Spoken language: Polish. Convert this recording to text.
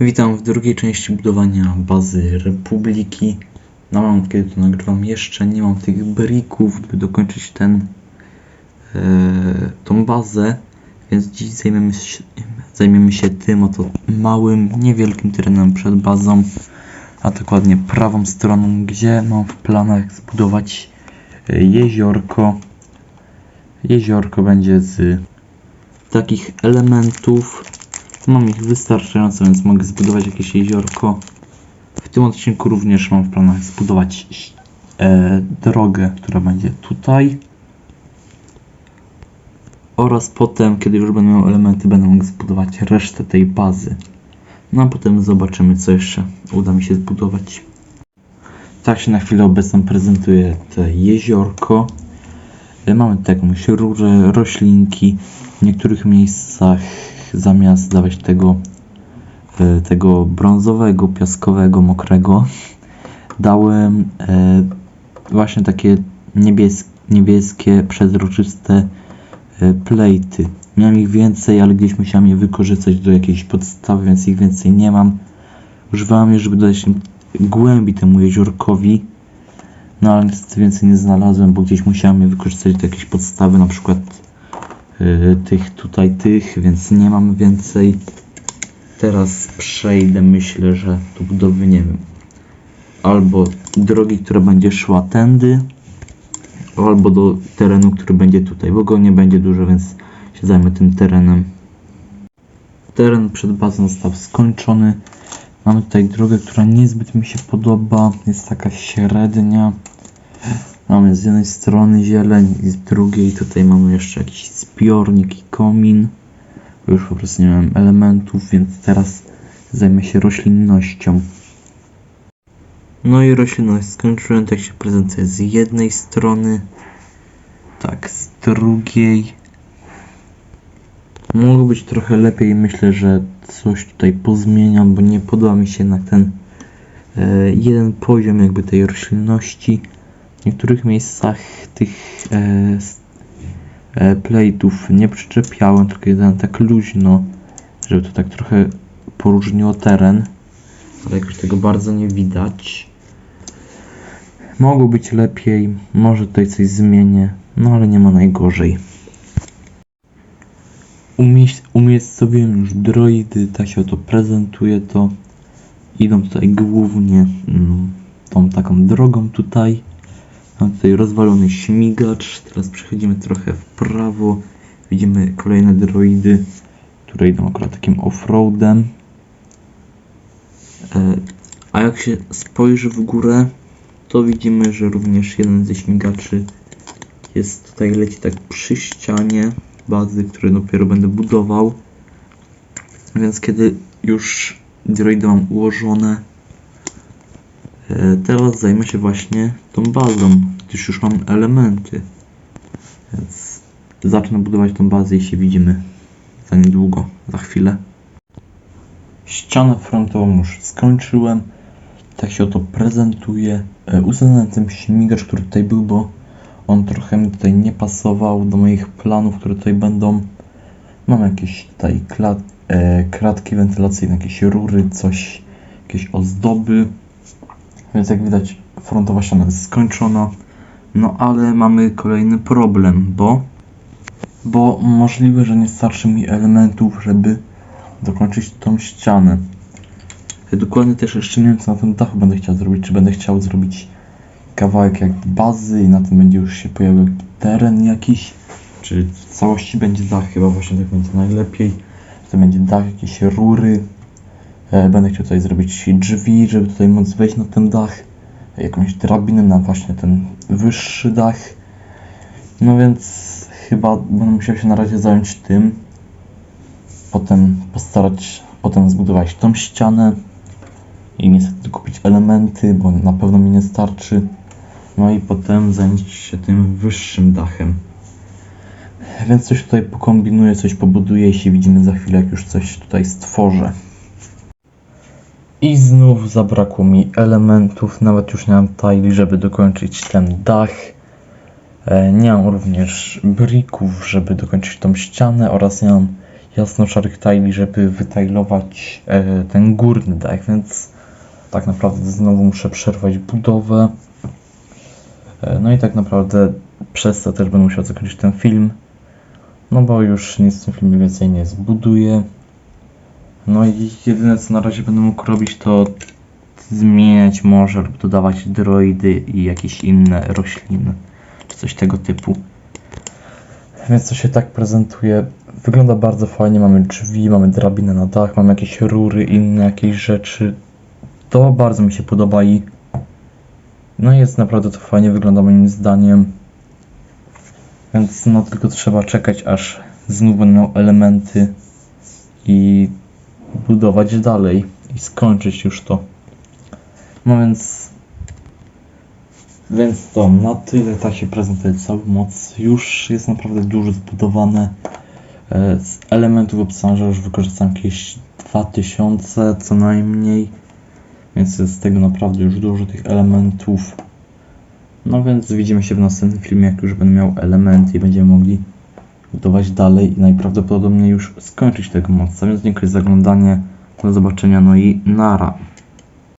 Witam w drugiej części budowania bazy Republiki. Na moment, kiedy to nagrywam, jeszcze nie mam tych brików, by dokończyć ten, e, tą bazę, więc dziś zajmiemy się, zajmiemy się tym oto małym, niewielkim terenem przed bazą, a dokładnie prawą stroną, gdzie mam w planach zbudować e, jeziorko. Jeziorko będzie z takich elementów, Mam ich wystarczająco, więc mogę zbudować jakieś jeziorko. W tym odcinku również mam w planach zbudować e, drogę, która będzie tutaj. Oraz potem, kiedy już będę miał elementy, będę mógł zbudować resztę tej bazy. No a potem zobaczymy, co jeszcze uda mi się zbudować. Tak się na chwilę obecną prezentuje to jeziorko. E, Mamy tutaj jakąś rurę, roślinki. W niektórych miejscach zamiast dawać tego, e, tego brązowego, piaskowego, mokrego, dałem e, właśnie takie niebies niebieskie, przezroczyste e, plejty. Miałem ich więcej, ale gdzieś musiałem je wykorzystać do jakiejś podstawy, więc ich więcej nie mam. Używałem je, żeby dać głębi temu jeziorkowi. No ale niestety więcej nie znalazłem, bo gdzieś musiałem je wykorzystać do jakiejś podstawy, na przykład tych tutaj tych, więc nie mam więcej. Teraz przejdę, myślę, że do budowy, nie wiem, albo drogi, która będzie szła tędy, albo do terenu, który będzie tutaj, bo go nie będzie dużo, więc się zajmę tym terenem. Teren przed bazą został skończony. Mamy tutaj drogę, która niezbyt mi się podoba. Jest taka średnia. Mamy z jednej strony zieleń i z drugiej tutaj mamy jeszcze jakiś zbiornik i komin. Bo już po prostu nie mam elementów, więc teraz zajmę się roślinnością. No i roślinność skończyłem, tak się prezentuje z jednej strony. Tak, z drugiej. Mogło być trochę lepiej, myślę, że coś tutaj pozmieniam, bo nie podoba mi się jednak ten e, jeden poziom jakby tej roślinności. W niektórych miejscach tych e, e, plate'ów nie przyczepiałem, tylko jeden tak luźno, żeby to tak trochę poróżniło teren. Ale jakoś tego bardzo nie widać. Mogło być lepiej, może tutaj coś zmienię, no ale nie ma najgorzej. Umiejscowiłem już droidy, tak się oto prezentuje to. Idą tutaj głównie mm, tą taką drogą tutaj. Mam tutaj rozwalony śmigacz. Teraz przechodzimy trochę w prawo. Widzimy kolejne droidy, które idą akurat takim offroadem. E, a jak się spojrzy w górę, to widzimy, że również jeden ze śmigaczy jest tutaj, leci tak przy ścianie bazy, które dopiero będę budował. Więc kiedy już droidy mam ułożone, teraz zajmę się właśnie tą bazą, gdyż już mam elementy. Więc zacznę budować tą bazę i się widzimy za niedługo, za chwilę. Ścianę frontową już skończyłem. Tak się oto prezentuje. E, Usunąłem ten śmigacz, który tutaj był, bo on trochę mi tutaj nie pasował do moich planów, które tutaj będą. Mam jakieś tutaj e, kratki wentylacyjne, jakieś rury, coś, jakieś ozdoby. Więc jak widać, frontowa ściana jest skończona. No ale mamy kolejny problem, bo bo możliwe, że nie starczy mi elementów, żeby dokończyć tą ścianę. Dokładnie też jeszcze nie wiem, co na tym dachu będę chciał zrobić. Czy będę chciał zrobić kawałek jak bazy i na tym będzie już się pojawił teren jakiś, czy w całości będzie dach, chyba właśnie tak będzie najlepiej. To będzie dach, jakieś rury. E, Będę chciał tutaj zrobić drzwi, żeby tutaj móc wejść na ten dach. Jakąś drabinę na właśnie ten wyższy dach. No więc chyba będę musiał się na razie zająć tym. Potem postarać, potem zbudować tą ścianę i niestety kupić elementy, bo na pewno mi nie starczy. No i potem zająć się tym wyższym dachem. Więc coś tutaj pokombinuję, coś pobuduję i się widzimy za chwilę, jak już coś tutaj stworzę. I znów zabrakło mi elementów, nawet już nie mam tile, żeby dokończyć ten dach. E, Nie mam również brików, żeby dokończyć tą ścianę oraz nie mam jasno szarych tile, żeby wytajlować e, ten górny dach, więc tak naprawdę znowu muszę przerwać budowę. E, no i tak naprawdę przez to też będę musiał zakończyć ten film. No bo już nic w tym filmie więcej nie zbuduję. No i jedyne co na razie będę mógł robić to zmieniać może lub dodawać droidy i jakieś inne rośliny, czy coś tego typu. Więc to się tak prezentuje. Wygląda bardzo fajnie, mamy drzwi, mamy drabinę na dach, mamy jakieś rury, inne jakieś rzeczy. To bardzo mi się podoba i no jest naprawdę to fajnie wygląda moim zdaniem. Więc no tylko trzeba czekać aż znów miał elementy i budować dalej i skończyć już to. No więc więc to na tyle tak się prezentuje cały moc. Już jest naprawdę dużo zbudowane. E, Z elementów obsążę już wykorzystam jakieś 2000 co najmniej. Więc jest z tego naprawdę już dużo tych elementów. No więc widzimy się w następnym filmie, jak już będę miał elementy i będziemy mogli budować dalej i najprawdopodobniej już skończyć tego moca. Więc dziękuję za oglądanie. Do zobaczenia, no i nara.